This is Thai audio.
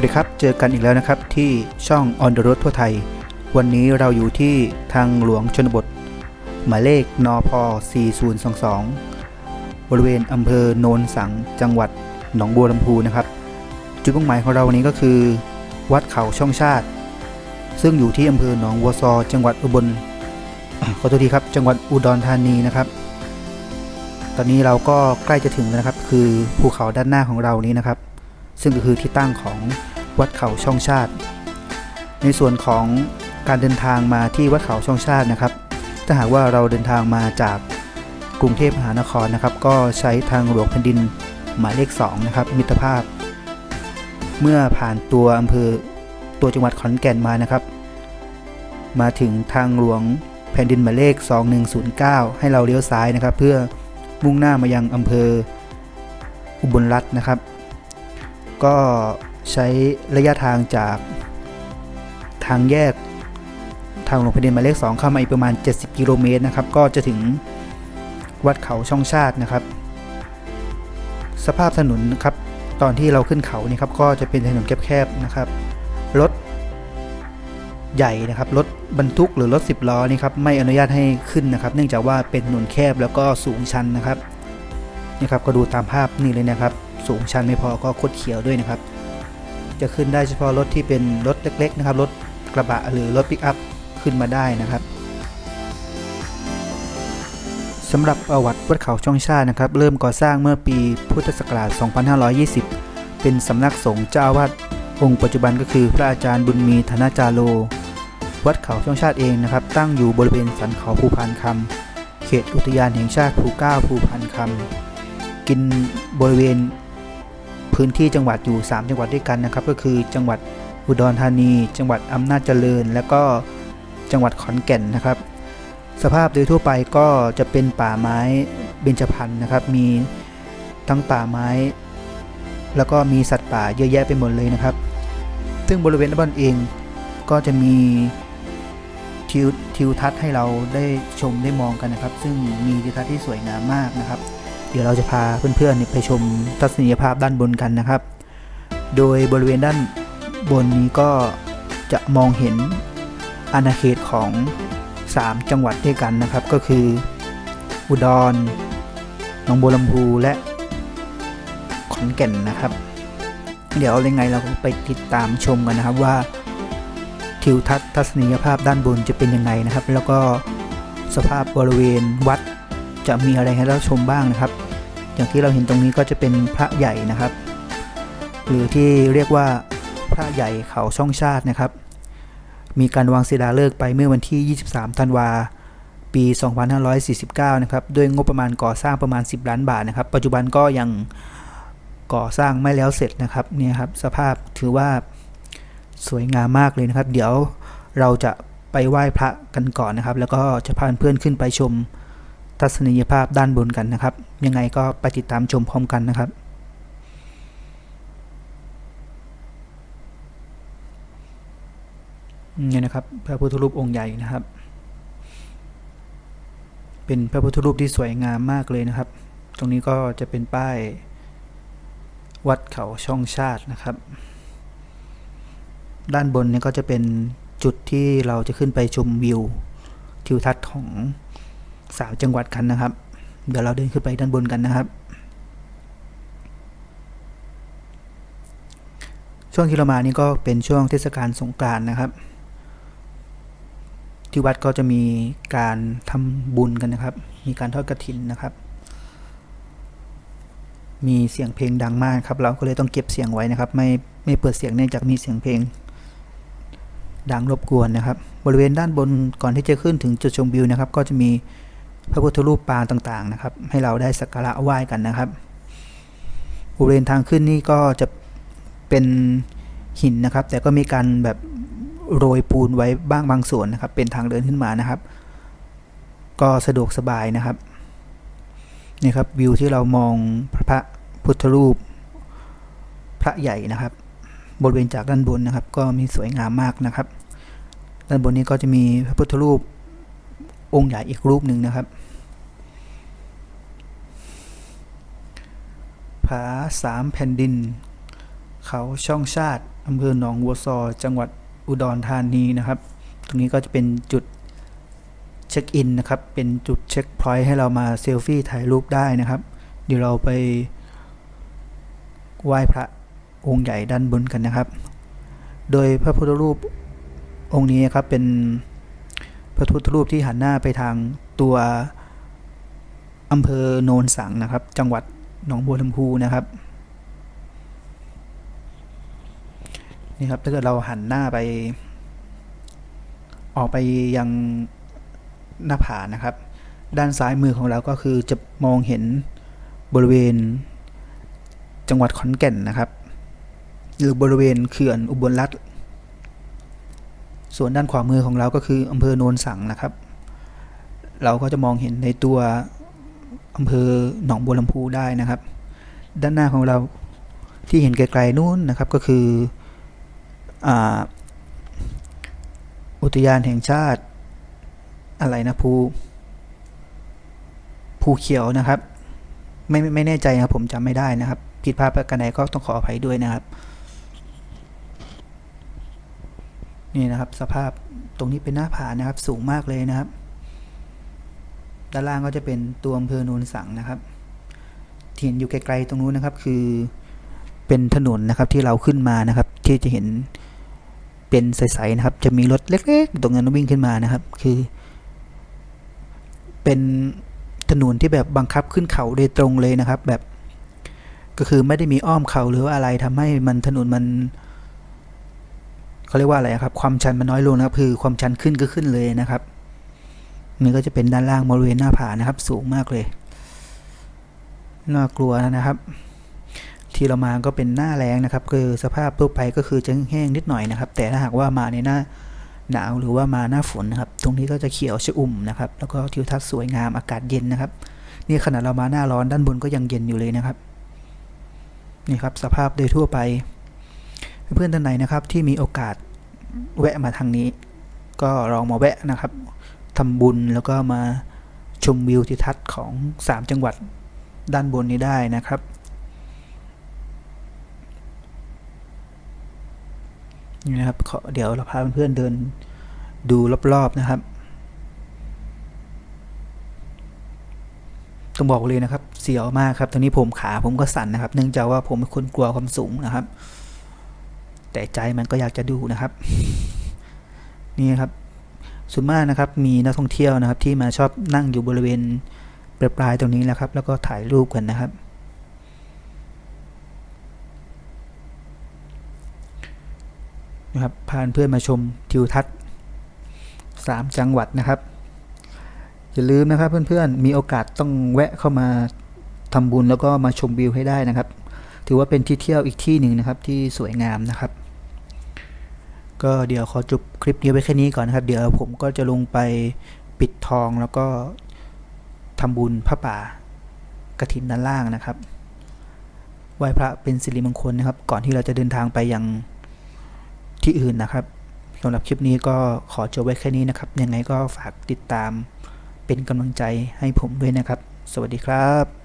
วัสดีครับ เจอกันอีกแล้วนะครับที่ช่อง On the Road ทั่วไทย วันนี้เราอยู่ที่ทางหลวงชนบท หมายเลขนอพ4022 บริเวณอำเภอโนนสัง จังหวัดหนองบัวลำพูนะครับ จุดมุ่งหมายของเราวันนี้ก็คือ วัดเขาช่องชาติ ซึ่งอยู่ที่อำเภอหนองบัวซอ จังหวัดอุบล ขอโทษทีครับ จังหวัดอุดรธานีนะครับ ตอนนี้เราก็ใกล้จะถึงแล้วนะครับ คือภูเขาด้านหน้าของเรานี้นะครับ ซึ่งก็คือที่ตั้งของวัดเขาช่องชาติ ในส่วนของการเดินทางมาที่วัดเขาช่องชาตินะครับ ถ้าหากว่าเราเดินทางมาจากกรุงเทพมหานครนะครับ ก็ใช้ทางหลวงแผ่นดินหมายเลข2นะครับมิตรภาพ เมื่อผ่านตัวอำเภอตัวจังหวัดขอนแก่นมานะครับ มาถึงทางหลวงแผ่นดินหมายเลข 2109 ให้เราเลี้ยวซ้ายนะครับ เพื่อมุ่งหน้ามายังอำเภออุบลรัตน์นะครับ ก็ใช้ระยะทางจากทางแยกทางหลวงแผ่นดินหมายเลข2เข้ามาอีกประมาณ 70 กิโลเมตรนะครับ ก็จะถึงวัดเขาช่องชาตินะครับ สภาพถนนครับ ตอนที่เราขึ้นเขานี่ครับก็จะเป็นถนนแคบๆนะครับ รถใหญ่นะครับ รถบรรทุกหรือรถ 10 ล้อนี่ครับไม่อนุญาตให้ขึ้นนะครับ เนื่องจากว่าเป็นถนนแคบแล้วก็สูงชันนะครับนี่ครับก็ดูตามภาพนี่เลยนะครับ สูงชันไม่พอก็คดเขียวด้วยนะครับ จะขึ้นได้เฉพาะรถที่เป็นรถเล็กๆนะครับรถกระบะหรือรถปิกอัพขึ้นมาได้นะครับสำหรับประวัติวัดเขาช่องชาตินะครับ เริ่มก่อสร้างเมื่อปีพุทธศักราช 2520 เป็นสำนักสงฆ์เจ้าวาสองค์ปัจจุบันก็คือพระอาจารย์บุญมีธนาจาโล วัดเขาช่องชาติเองนะครับ ตั้งอยู่บริเวณสันเขาภูพานคำเขตอุทยานแห่งชาติภูเก้าภูพานคำกินบริเวณ พื้นที่จังหวัดอยู่ 3 จังหวัดด้วยกันนะครับ ก็คือจังหวัดอุดรธานี จังหวัดอำนาจเจริญ และก็จังหวัดขอนแก่นนะครับ สภาพโดยทั่วไปก็จะเป็นป่าไม้เบญจพรรณนะครับ มีทั้งป่าไม้ แล้วก็มีสัตว์ป่าเยอะแยะไปหมดเลยนะครับ ซึ่งบริเวณบ้านเองก็จะมีทิวทิวทัศน์ให้เราได้ชมได้มองกันนะครับ ซึ่งมีทิวทัศน์ที่สวยงามมากนะครับ เดี๋ยวเราจะพาเพื่อนๆไปชมทัศนียภาพด้านบนกันนะครับ โดยบริเวณด้านบนนี้ก็จะมองเห็นอาณาเขตของ 3 จังหวัดด้วยกันนะครับ ก็คือ อุดรหนองบัวลำพูและขอนแก่นนะครับ เดี๋ยวยังไงเราไปติดตามชมกันนะครับว่าทิวทัศน์ทัศนียภาพด้านบนจะเป็นยังไงนะครับ แล้วก็สภาพบริเวณวัด จะมีอะไรให้เราชมบ้างนะครับ อย่างที่เราเห็นตรงนี้ก็จะเป็นพระใหญ่นะครับ หรือที่เรียกว่าพระใหญ่เขาช่องชาตินะครับ มีการวางศิลาฤกษ์ไปเมื่อวันที่ 23 ธันวาปี 2549 นะครับ ด้วยงบประมาณก่อสร้างประมาณ 10 ล้านบาทนะครับ ปัจจุบันก็ยังก่อสร้างไม่แล้วเสร็จนะครับ เนี่ยครับ สภาพถือว่าสวยงามมากเลยนะครับ เดี๋ยวเราจะไปไหว้พระกันก่อนนะครับ แล้วก็จะพาเพื่อนขึ้นไปชม ทัศนียภาพด้านบนกันนะครับ ยังไงก็ไปติดตามชมพร้อมกันนะครับ นี่นะครับพระพุทธรูปองค์ใหญ่นะครับ เป็นพระพุทธรูปที่สวยงามมากเลยนะครับ ตรงนี้ก็จะเป็นป้ายวัดเขาช่องชาตินะครับ ด้านบนนี่ก็จะเป็นจุดที่เราจะขึ้นไปชมวิวทิวทัศน์ของ สามจังหวัดกันนะครับ เดี๋ยวเราเดินขึ้นไปด้านบนกันนะครับ ช่วงที่เรามานี่ก็เป็นช่วงเทศกาลสงกรานต์นะครับ ที่วัดก็จะมีการทำบุญกันนะครับ มีการทอดกระถินนะครับ มีเสียงเพลงดังมากครับ เราก็เลยต้องเก็บเสียงไว้นะครับ ไม่ไม่เปิดเสียงเนื่องจากมีเสียงเพลงดังรบกวนนะครับ บริเวณด้านบนก่อนที่จะขึ้นถึงจุดชมวิวนะครับ ก็จะมี พระพุทธรูปปางต่างๆนะครับ ให้เราได้สักการะไหว้กันนะครับบริเวณทางขึ้นนี่ก็จะเป็นหินนะครับ แต่ก็มีการแบบโรยปูนไว้บ้างบางส่วนนะครับ เป็นทางเดินขึ้นมานะครับ ก็สะดวกสบายนะครับนี่ครับวิวที่เรามองพระพุทธรูปพระใหญ่นะครับ บริเวณจากด้านบนนะครับ ก็มีสวยงามมากนะครับ ด้านบนนี้ก็จะมีพระพุทธรูปองค์ใหญ่อีกรูปหนึ่งนะครับ ผาสามแผ่นดิน เขาช่องชาติอำเภอหนองวัวซอ จังหวัดอุดรธานีนะครับ ตรงนี้ก็จะเป็นจุดเช็คอินนะครับ เป็นจุดเช็คพอยต์ให้เรามาเซลฟี่ถ่ายรูปได้นะครับ เดี๋ยวเราไปไหว้พระองค์ใหญ่ด้านบนกันนะครับ โดยพระพุทธรูปองค์นี้ครับเป็นพระพุทธรูปที่หันหน้าไปทางตัวอำเภอโนนสังนะครับ จังหวัด หนองบัวลำพูนะครับนี่ครับถ้าเกิดเราหันหน้าไป ออกไปยังหน้าผานะครับ ด้านซ้ายมือของเราก็คือจะมองเห็นบริเวณจังหวัดขอนแก่นนะครับ หรือบริเวณเขื่อนอุบลรัฐส่วนด้านขวามือของเราก็คืออำเภอโนนสังนะครับ เราก็จะมองเห็นในตัว อำเภอหนองบัวลำพูได้นะครับ ด้านหน้าของเราที่เห็นไกลๆนู้นนะครับก็คืออุทยานแห่งชาติอะไรนะภูภูเขียวนะครับ ไม่ไม่แน่ใจครับผมจำไม่ได้นะครับผิดพลาดประการใดก็ต้องขออภัยด้วยนะครับ นี่นะครับสภาพตรงนี้เป็นหน้าผานะครับสูงมากเลยนะครับ ด้านล่างก็จะเป็นตัวอำเภอโนนสังนะครับที่เห็นอยู่ไกลๆตรงนู้นนะครับ คือเป็นถนนนะครับที่เราขึ้นมานะครับ ที่จะเห็นเป็นใสๆนะครับ จะมีรถเล็กๆ ตรงนั้นวิ่งขึ้นมานะครับ คือ เป็นถนนที่แบบบังคับขึ้นเขาโดยตรงเลยนะครับ แบบก็คือไม่ได้มีอ้อมเขาหรือว่าอะไรทำให้มันถนนมันเขาเรียกว่าอะไรครับ ความชันมันน้อยลงนะครับ คือความชันขึ้นก็ขึ้นเลยนะครับ นี่ก็จะเป็นด้านล่างบริเวณหน้าผานะครับ สูงมากเลย น่ากลัวนะครับ ที่เรามาก็เป็นหน้าแรงนะครับ คือสภาพทั่วไปก็คือจะแห้งนิดหน่อยนะครับ แต่ถ้าหากว่ามาในหน้าหนาวหรือว่ามาหน้าฝนนะครับ ตรงนี้ก็จะเขียวชอุ่มนะครับ แล้วก็ทิวทัศน์สวยงามอากาศเย็นนะครับ นี่ขนาดเรามาหน้าร้อนด้านบนก็ยังเย็นอยู่เลยนะครับ นี่ครับสภาพโดยทั่วไป เพื่อนท่านไหนนะครับที่มีโอกาสแวะมาทางนี้ ก็ลองมาแวะนะครับ ทำบุญแล้วก็มาชมวิวทิวทัศน์ของ 3 จังหวัดด้านบนนี้ได้นะครับ นี่นะครับเดี๋ยวเราพาเพื่อนๆเดินดูรอบๆนะครับต้องบอกเลยนะครับ เสียวมากครับตอนนี้ผมขาผมก็สั่นนะครับ เนื่องจากว่าผมเป็นคนกลัวความสูงนะครับ แต่ใจมันก็อยากจะดูนะครับ นี่ครับ ส่วนมากนะครับมีนักท่องเที่ยวนะครับ ที่มาชอบนั่งอยู่บริเวณปลายๆตรงนี้แหละครับ แล้วก็ถ่ายรูปกันนะครับ นะครับพาเพื่อนมาชมทิวทัศน์สามจังหวัดนะครับอย่าลืมนะครับเพื่อนๆมีโอกาสต้องแวะเข้ามาทำบุญแล้วก็มาชมวิวให้ได้นะครับ ถือว่าเป็นที่เที่ยวอีกที่หนึ่งนะครับที่สวยงามนะครับ ก็เดี๋ยวขอจบคลิปนี้ไว้แค่นี้ก่อนนะครับ เดี๋ยวผมก็จะลงไปปิดทองแล้วก็ทำบุญพระป่ากระถินด้านล่างนะครับไหว้พระเป็นสิริมงคลนะครับ ก่อนที่เราจะเดินทางไปยังที่อื่นนะครับสำหรับคลิปนี้ก็ขอจบไว้แค่นี้นะครับ ยังไงก็ฝากติดตามเป็นกำลังใจให้ผมด้วยนะครับ สวัสดีครับ